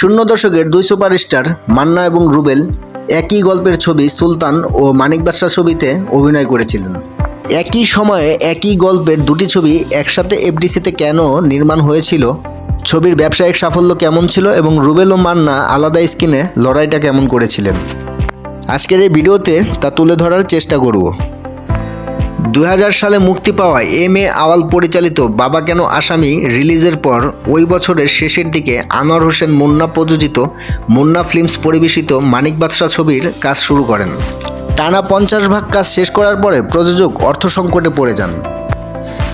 শূন্য দশকের দুই সুপারস্টার মান্না এবং রুবেল একই গল্পের ছবি সুলতান ও মানিক বাদশাহ ছবিতে অভিনয় করেছিলেন। একই সময়ে একই গল্পের দুটি ছবি একসাথে এফডিসিতে কেন নির্মাণ হয়েছিল, ছবির ব্যবসায়িক সাফল্য কেমন ছিল এবং রুবেল ও মান্না আলাদা স্ক্রিনে লড়াইটা কেমন করেছিলেন? আজকের এই ভিডিওতে তা তুলে ধরার চেষ্টা করব। দু হাজার সালে মুক্তি পাওয়া এম এ আওয়াল পরিচালিত বাবা কেন আসামি রিলিজের পর ওই বছরের শেষের দিকে আনোয়ার হোসেন মুন্না প্রযোজিত মুন্না ফিল্মস পরিবেশিত মানিক বাদশাহ ছবির কাজ শুরু করেন। টানা পঞ্চাশ ভাগ কাজ শেষ করার পরে প্রযোজক অর্থ সংকটে পড়ে যান।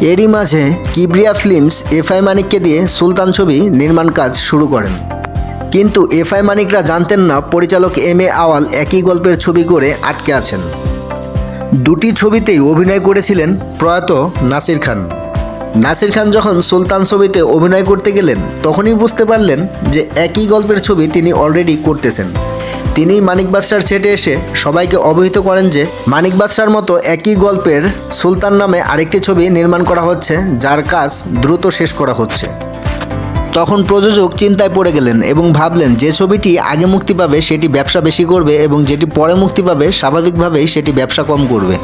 এরই মাঝে কিবরিয়া ফিল্মস এফআই মানিককে দিয়ে সুলতান ছবি নির্মাণ কাজ শুরু করেন। কিন্তু এফআই মানিকরা জানতেন না পরিচালক এম এ আওয়াল একই গল্পের ছবি করে আটকে আছেন। দুটি ছবিতেই অভিনয় করেছিলেন প্রয়াত নাসির খান। নাসির খান যখন সুলতান ছবিতে অভিনয় করতে গেলেন, তখনই বুঝতে পারলেন যে একই গল্পের ছবি তিনি অলরেডি করতেছেন। তিনি মানিক বাদশার সেটে এসে সবাইকে অবহিত করেন যে, মানিক বাদশার মতো একই গল্পের সুলতান নামে আরেকটি ছবি নির্মাণ করা হচ্ছে, যার কাজ দ্রুত শেষ করা হচ্ছে। তখন প্রযোজক চিন্তায় পড়ে গেলেন এবং ভাবলেন, যে ছবিটি আগে মুক্তি পাবে, সেটি ব্যবসা বেশি করবে এবং যেটি পরে মুক্তি পাবে, স্বাভাবিকভাবেই সেটি ব্যবসা কম করবে।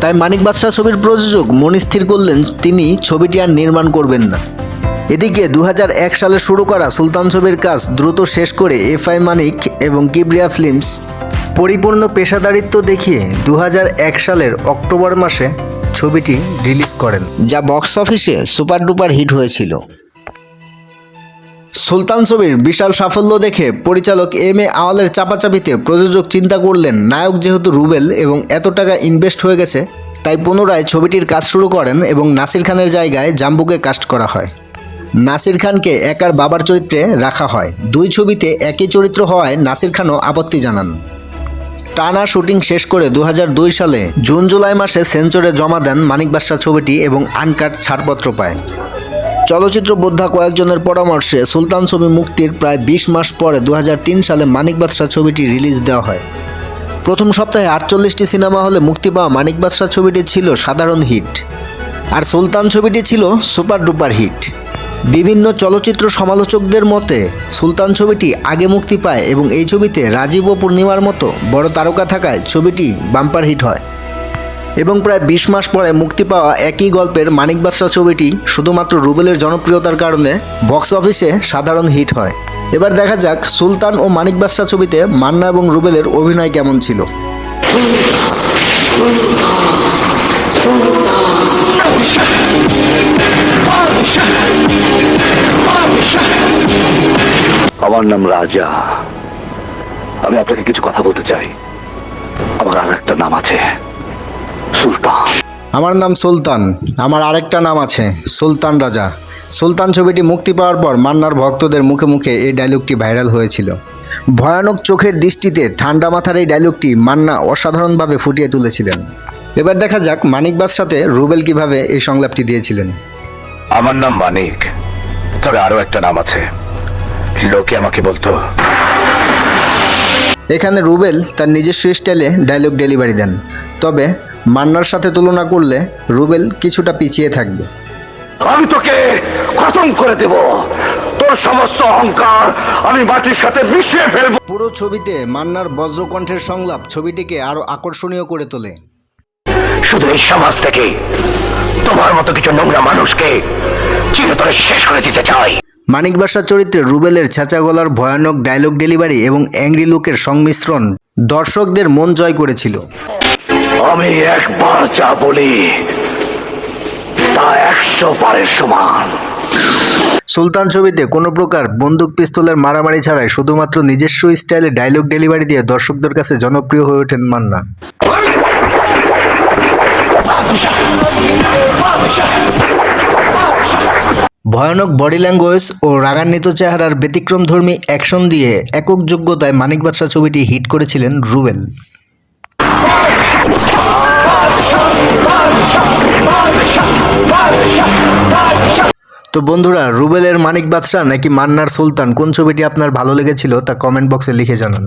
তাই মানিক বাদশাহ ছবির প্রযোজক মন স্থির করলেন, তিনি ছবিটি আর নির্মাণ করবেন না। এদিকে দু হাজার এক সালে শুরু করা সুলতান ছবির কাজ দ্রুত শেষ করে এফআই মানিক এবং কিবরিয়া ফিল্মস পরিপূর্ণ পেশাদারিত্ব দেখিয়ে দু হাজার এক সালের অক্টোবর মাসে ছবিটি রিলিজ করেন, যা বক্স অফিসে সুপার ডুপার হিট হয়েছিল। সুলতান ছবির বিশাল সাফল্য দেখে পরিচালক এম এ আওয়ালের চাপাচাপিতে প্রযোজক চিন্তা করলেন, নায়ক যেহেতু রুবেল এবং এত টাকা ইনভেস্ট হয়ে গেছে, তাই পুনরায় ছবিটির কাজ শুরু করেন এবং নাসির খানের জায়গায় জাম্বুকে কাস্ট করা হয়। নাসির খানকে একার বাবার চরিত্রে রাখা হয়। দুই ছবিতে একই চরিত্র হওয়ায় নাসির খানও আপত্তি জানান। টানা শুটিং শেষ করে দু হাজার দুই সালে জুন জুলাই মাসে সেঞ্চুরে জমা দেন মানিক বাদশাহ ছবিটি এবং আনকাট ছাড়পত্র পায়। চলচ্চিত্র বোদ্ধা কয়েকজনের পরামর্শে সুলতান ছবি মুক্তির প্রায় বিশ মাস পরে দু হাজার তিন সালে মানিক বাদশাহ ছবিটি রিলিজ দেওয়া হয়। প্রথম সপ্তাহে আটচল্লিশটি সিনেমা হলে মুক্তি পাওয়া মানিক বাদশাহ ছবিটি ছিল সাধারণ হিট। আর সুলতান ছবিটি ছিল সুপার ডুপার হিট। বিভিন্ন চলচ্চিত্র সমালোচকদের মতে, সুলতান ছবিটি আগে মুক্তি পায় এবং এই ছবিতে রাজীব ও পূর্ণিমার মতো বড় তারকা থাকায় ছবিটি বাম্পার হিট হয়। এবং প্রায় বিশ মাস পরে মুক্তি পাওয়া একই গল্পের মানিক বাদশাহ ছবিটি শুধুমাত্র রুবেলের জনপ্রিয়তার কারণে বক্স অফিসে সাধারণ হিট হয়। এবার দেখা যাক সুলতান ও মানিক বাদশাহ ছবিতে মান্না এবং রুবেলের অভিনয় কেমন ছিল। আমার নাম রাজা। আমি আপনাকে কিছু কথা বলতে চাই। আমার আর একটা নাম আছে। সুলতান। আমার নাম সুলতান। আমার আরেকটা নাম আছে সুলতান রাজা। সুলতান ছবিটি মুক্তি পাওয়ার পর মান্নার ভক্তদের মুখে মুখে এই ডায়লগটি ভাইরাল হয়েছিল। ভয়ানক চোখের দৃষ্টিতে ঠান্ডা মাথার এই ডায়লগটি মান্না অসাধারণভাবে ফুটিয়ে তুলেছিলেন। এবার দেখা যাক মানিক বাস সাথে রুবেল কীভাবে এই সংলাপটি দিয়েছিলেন। আমার নাম মানিক তবে আরও একটা নাম আছে। লোকে আমাকে বলতো। এখানে রুবেল তার নিজস্ব স্টাইলে ডায়লগ ডেলিভারি দেন। তবে মান্নার সাথে তুলনা করলে রুবেল কিছুটা পিছিয়ে থাকবে। আমি তোকে খতম করে দেব। তোর সমস্ত অহংকার আমি মাটির সাথে মিশিয়ে ফেলব। পুরো ছবিতে মান্নার বজ্রকণ্ঠের সংলাপ ছবিটিকে আরও আকর্ষণীয় করে তোলে। শুধু এই সমাজ থেকে তোমার মতো কিছু নোংরা মানুষকে চিরতরে শেষ করে দিতে চাই। মানিক বাসার চরিত্রে রুবেলের ছেঁচা গলার ভয়ানক ডায়লগ ডেলিভারি এবং অ্যাংরি লুকের সংমিশ্রণ দর্শকদের মন জয় করেছিল। আমি একবার যা বলি, তা একশো বারের সমান। সুলতান ছবিতে কোনো প্রকার বন্দুক পিস্তলের মারামারি ছাড়াই শুধুমাত্র নিজস্ব স্টাইলে ডায়লগ ডেলিভারি দিয়ে দর্শকদের কাছে জনপ্রিয় হয়ে ওঠেন মান্না। ভয়ানক বডি ল্যাঙ্গুয়েজ ও রাগান্বিত চেহারার ব্যতিক্রমধর্মী অ্যাকশন দিয়ে একক যোগ্যতায় মানিক বাদশা ছবিটি হিট করেছিলেন রুবেল। তো বন্ধুরা, রুবেলের মানিক বাদশাহ নাকি মান্নার সুলতান? কোন ছবিটি আপনার ভালো লেগেছিল তা কমেন্ট বক্সে লিখে জানান।